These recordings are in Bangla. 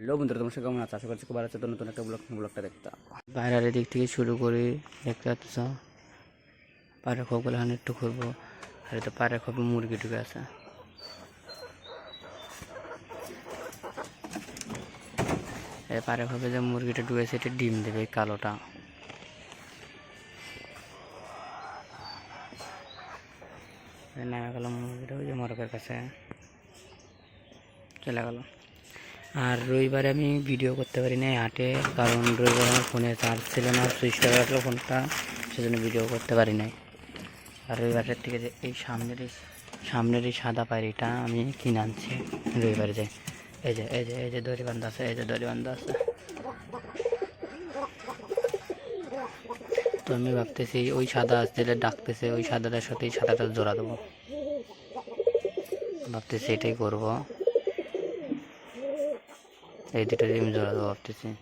হ্যালো বন্ধুরা, তোমার সঙ্গে কেমন আছে? আশা করছি খুব ভালো আছে। তো নতুন একটা ব্লগ ব্লগটা দেখতে। বাইরের দিক থেকে শুরু করে, দেখতে পাচ্ছ? পায়রা খোপগুলো এখন একটু করব আর এটা পায়রা খোপে মুরগি ঢুকে আছে। এই পায়রা খোপে যে মুরগিটা ঢুকেছে, এটা ডিম দেবে কালোটা। নেমে গেল মুরগিটা, ওই যে মরকের কাছে। চলে গেল। আর রবিবারে আমি ভিডিও করতে পারি নাই হাটে, কারণ রবিবার আমার ফোনে চার্জ ছিল না সুইচ করে রাখল ফোনটা সেজন্য ভিডিও করতে পারি নাই। আর রবিবারের থেকে যে এই সামনের এই সামনের এই সাদা পায়রিটা আমি কিনে আনছি রবিবারে যে। এই যে এই যে এই যে দড়ি আছে, এই যে দড়ি আছে। তো আমি ভাবতেছি ওই সাদা যেটা ডাকতেছে, ওই সাদাটার সাথে সাদাটা জোড়া দেবো। ভাবতেছি এটাই করব। এই দুটো ডিম জোড়া দেবো ভাবতেছি।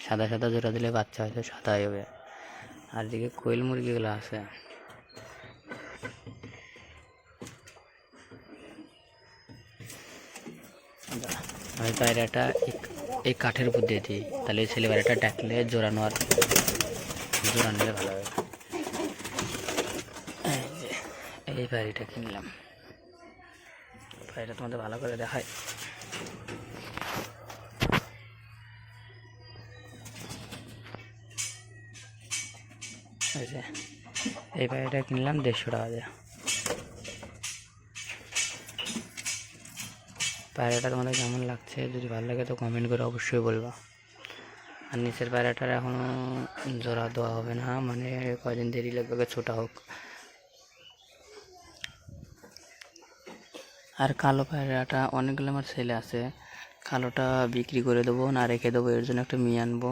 সাদা সাদা জোড়া দিলে বাচ্চা হয়তো সাদা হবে। আর এদিকে কোয়েল মুরগিগুলো আছে। আমি পায়রাটা এই- কাঠের উপর দিয়ে দিই। তাহলে ছেলে পায়রাটা ডাকলে জোড়ানো আর জোড়া নিলে ভালো হবে। এই যে, এই পায়রিটা কিনলাম। পায়রা তোমাদের ভালো করে দেখায় এই এই পায়রাটা কিনলাম দেড়শো টাকা দিয়ে। পায়রাটা তোমাদের কেমন লাগছে যদি ভালো লাগে তো কমেন্ট করে অবশ্যই বলবা। আর নিচের পায়রাটার এখনও জোড়া দেওয়া হবে না মানে কয়দিন দেরি লাগবে ছোটা হোক। আর কালো পায়রাটা, অনেকগুলো আমার ছেলে আছে, কালোটা বিক্রি করে দেবো না রেখে দেবো, এর জন্য একটা মেয়ে আনব,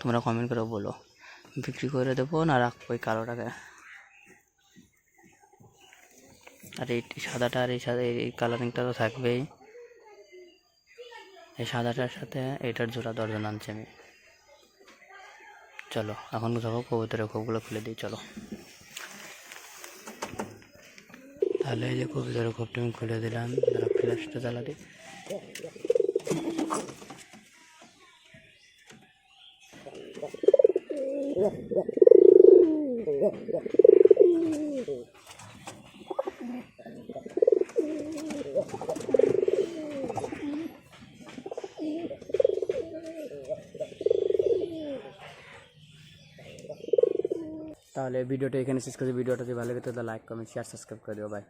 তোমরা কমেন্ট করে বলো। বিক্রি করে দেবো, না রাখব ওই কালোটাকে। আর এই সাদাটা আর এই সাদা, এই কালারিংটা তো থাকবেই। এই সাদাটার সাথে এটার জোড়া দর্জন আনছি আমি। চলো, এখন যাব কবুতরের খোপগুলো খুলে দিই, চলো। তাহলে এই যে কবুতরের খোপটা আমি খুলে দিলাম ফ্ল্যাশটা জ্বালা দিই তাহলে ভিডিওটা এখানে শেষ করে ভিডিওটা যদি ভালো লাগে তাহলে লাইক কমেন্ট শেয়ার সাবস্ক্রাইব করে দিও। বাই